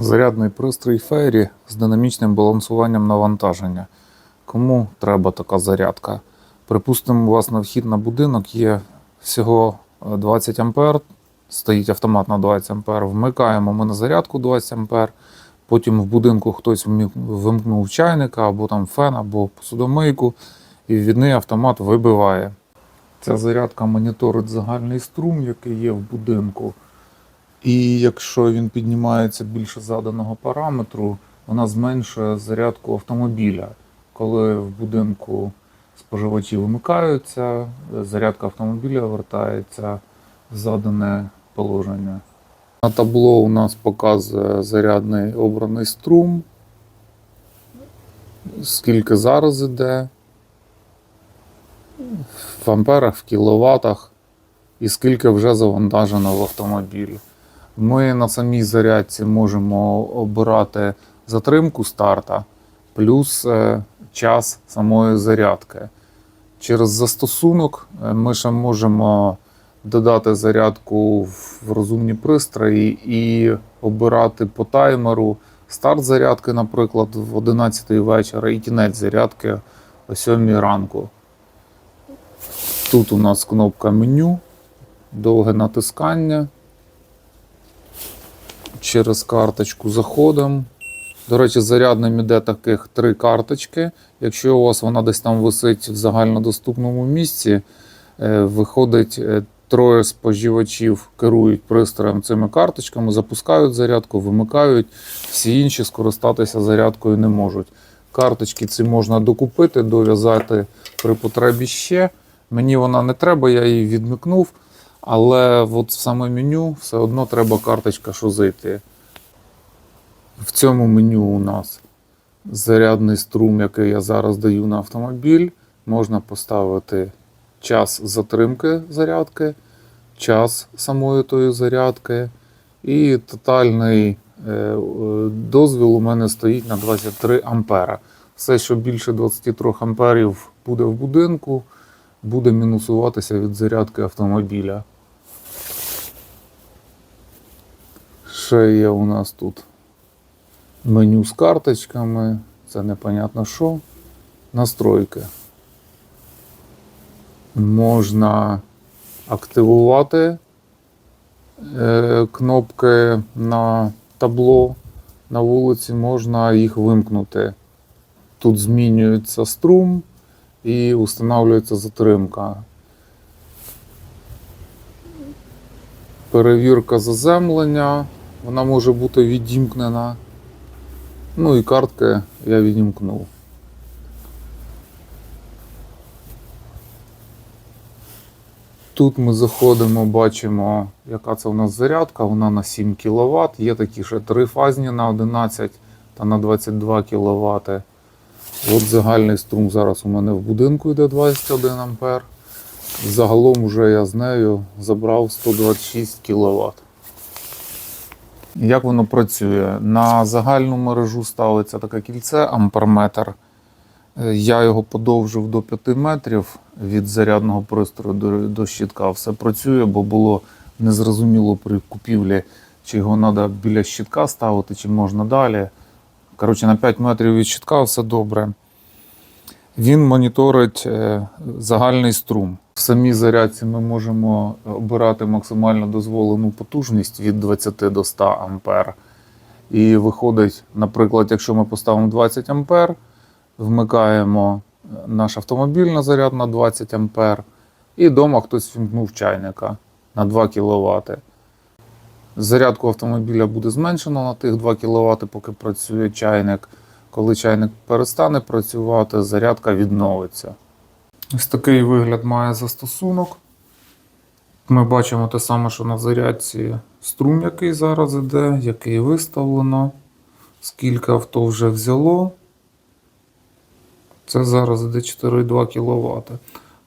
Зарядний пристрій Фейрі з динамічним балансуванням навантаження. Кому треба така зарядка? Припустимо, у вас на вхід на будинок є всього е, 20 А, стоїть автомат на 20 А, вмикаємо ми на зарядку 20 А, потім в будинку хтось вимкнув чайника або там фен, або посудомийку, і ввідний автомат вибиває. Ця зарядка моніторить загальний струм, який є в будинку. І якщо він піднімається більше заданого параметру, вона зменшує зарядку автомобіля. Коли в будинку споживачі вимикаються, зарядка автомобіля вертається в задане положення. На табло у нас показує зарядний обраний струм, скільки зараз іде, в амперах, в кіловатах і скільки вже завантажено в автомобіль. Ми на самій зарядці можемо обирати затримку старта плюс е, час самої зарядки. Через застосунок е, ми ще можемо додати зарядку в розумні пристрої і обирати по таймеру старт зарядки, наприклад, в 11 вечора і кінець зарядки о 7 ранку. Тут у нас кнопка меню, довге натискання через карточку заходимо. До речі, зарядним іде таких три карточки. Якщо у вас вона десь там висить в загальнодоступному місці, е, виходить е, троє споживачів, керують пристроєм цими карточками, запускають зарядку, вимикають, всі інші скористатися зарядкою не можуть. Карточки ці можна докупити, дов'язати при потребі ще. Мені вона не треба, я її відмикнув. Але от в саме меню все одно треба карточка, що зайти. В цьому меню у нас зарядний струм, який я зараз даю на автомобіль. Можна поставити час затримки зарядки, час самої тої зарядки. І тотальний е, е, дозвіл у мене стоїть на 23 ампера. Все, що більше 23 амперів буде в будинку, буде мінусуватися від зарядки автомобіля. Ще є у нас тут меню з карточками, це непонятно що. Настройки. Можна активувати е, кнопки на табло на вулиці, можна їх вимкнути. Тут змінюється струм і встановлюється затримка. Перевірка заземлення, вона може бути відімкнена. Ну і картки я відімкнув. Тут ми заходимо, бачимо, яка це у нас зарядка. Вона на 7 кВт. Є такі ще трифазні на 11 та на 22 кВт. От загальний струм зараз у мене в будинку йде 21 А. Загалом уже я з нею забрав 126 кВт. Як воно працює? На загальну мережу ставиться таке кільце амперметр. Е, Я його подовжив до 5 метрів від зарядного пристрою до, до щитка. Все працює, бо було незрозуміло при купівлі, чи його треба біля щитка ставити, чи можна далі. Коротше, на 5 метрів від щитка все добре. Він моніторить е, загальний струм. В самій зарядці ми можемо обирати максимально дозволену потужність від 20 до 100 ампер. І виходить, наприклад, якщо ми поставимо 20 ампер, вмикаємо наш автомобіль на заряд на 20 ампер, і вдома хтось вімкнув чайника на 2 кВт. Зарядку автомобіля буде зменшено на тих 2 кВт, поки працює чайник. Коли чайник перестане працювати, зарядка відновиться. Ось такий вигляд має застосунок. Ми бачимо те саме, що на зарядці струм, який зараз іде, який виставлено, скільки авто вже взяло. Це зараз іде 4,2 кВт.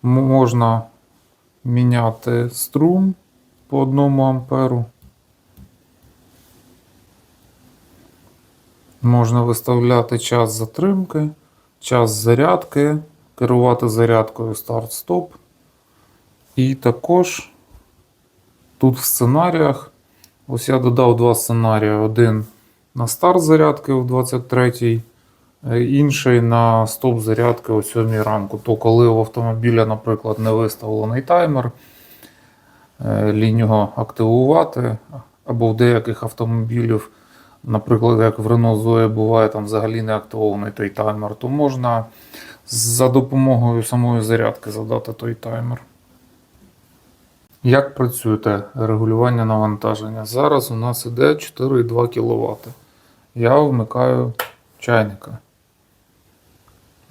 Можна міняти струм по 1 амперу. Можна виставляти час затримки, час зарядки, керувати зарядкою старт-стоп. І також тут в сценаріях, ось я додав два сценарії. Один на старт зарядки о 23 е, інший на стоп зарядки о 7 ранку. То коли у автомобіля, наприклад, не виставлений таймер, е, лінь його активувати, або в деяких автомобілів, наприклад, як в Renault Zoe буває там взагалі не активований той таймер, то можна за допомогою самої зарядки задати той таймер. Як працює те регулювання навантаження? Зараз у нас іде 4,2 кВт. Я вмикаю чайника.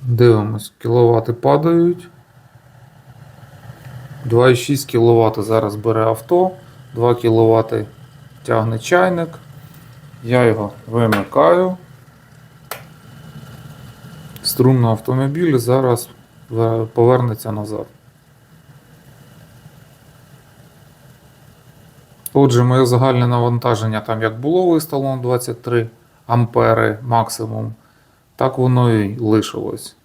Дивимось, кіловати падають. 2,6 кВт зараз бере авто, 2 кВт тягне чайник. Я його вимикаю. Струм на автомобілі зараз е, повернеться назад. Отже, моє загальне навантаження там як було виставлено 23 ампери максимум, так воно і лишилось.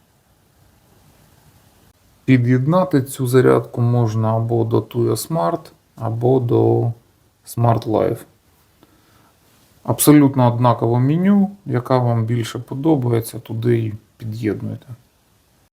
Під'єднати цю зарядку можна або до Tuya Smart, або до Smart Life. Абсолютно однакове меню, яка вам більше подобається, туди і під'єднуєте.